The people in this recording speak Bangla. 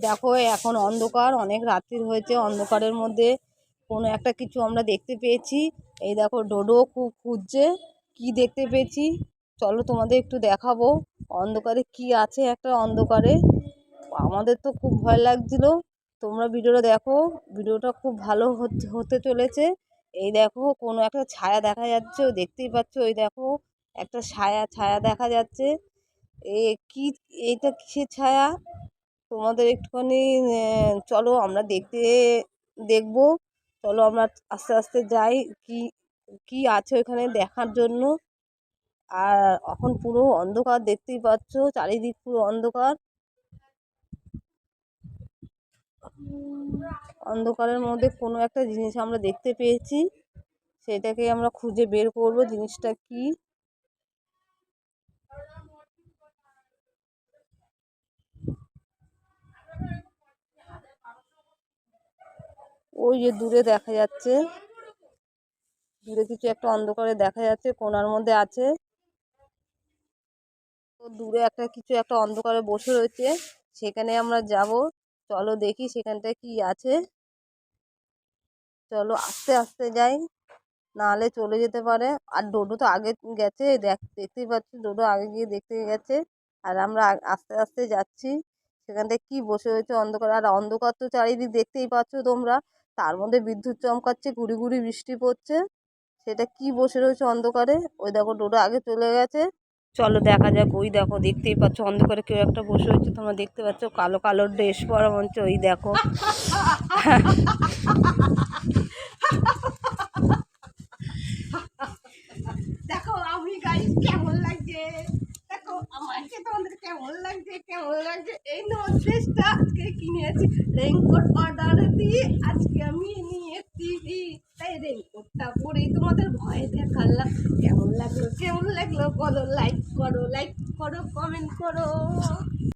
দেখো, এখন অন্ধকার, অনেক রাত্রির হয়েছে, অন্ধকারের মধ্যে কোনো একটা কিছু আমরা দেখতে পেয়েছি। এই দেখো, ডোডো খুব খুঁজছে, কি দেখতে পেয়েছি? চলো তোমাদের একটু দেখাবো, অন্ধকারে কি আছে একটা অন্ধকারে। আমাদের তো খুব ভয় লাগছিল। তোমরা ভিডিওটা দেখো, ভিডিওটা খুব ভালো হতে- চলেছে। এই দেখো, কোনো একটা ছায়া দেখা যাচ্ছে দেখতেই পাচ্ছ ওই দেখো, একটা ছায়া ছায়া দেখা যাচ্ছে। এ, কি, এইটা কিসের ছায়া? তোমাদের একটুখানি চলো আমরা দেখতে, দেখব। চলো আমরা আস্তে আস্তে যাই কি কি আছে ওখানে দেখার জন্য। আর এখন পুরো অন্ধকার দেখতেই পাচ্ছ, চারিদিক পুরো অন্ধকার। অন্ধকারের মধ্যে কোনো একটা জিনিস আমরা দেখতে পেয়েছি। সেটাকে আমরা খুঁজে বের করব, জিনিসটা কি? ওই যে দূরে দেখা যাচ্ছে। দূরে কিছু একটা অন্ধকারে দেখা যাচ্ছে, কোনার মধ্যে আছে। দূরে একটা কিছু একটা অন্ধকারে বসে রয়েছে, সেখানে আমরা যাব। চলো দেখি সেখানটায় কি আছে। চলো আস্তে আস্তে যাই, নাহলে চলে যেতে পারে। আর ডোডো তো আগে গেছে, দেখ, দেখতেই পাচ্ছি, ডোডো আগে গিয়ে দেখতে গেছে। আর আমরা আস্তে আস্তে যাচ্ছি। সেখানটায় কি বসে রয়েছে অন্ধকার? আর অন্ধকার তো চারিদিক দেখতেই পাচ্ছ তোমরা। তার মধ্যে বিদ্যুৎ চমকাচ্ছে, গুড়ি গুড়ি বৃষ্টি পড়ছে। সেটা কি বসে রয়েছে অন্ধকারে? ওই দেখো ডোডো আগে চলে গেছে। চলো দেখা যাক, ওই দেখো দেখতেই পাচ্ছ, অন্ধকারে কেউ একটা বসে রয়েছে, তোমরা দেখতে পাচ্ছ কালো কালো ড্রেস পরা মঞ্চ, ওই দেখো। দেখো আমি গাইস কেমন লাগছে? কেমন লাগছে কেমন লাগছে? এই নতুন আজকে কিনেছি রেনকোট অর্ডার দিয়ে আজকে আমি নিয়েছি তাই রেনকোটটা পরে তোমাদের ভয় দেখালাম। কেমন লাগল কেমন লাগল বলো? লাইক করো লাইক করো কমেন্ট করো।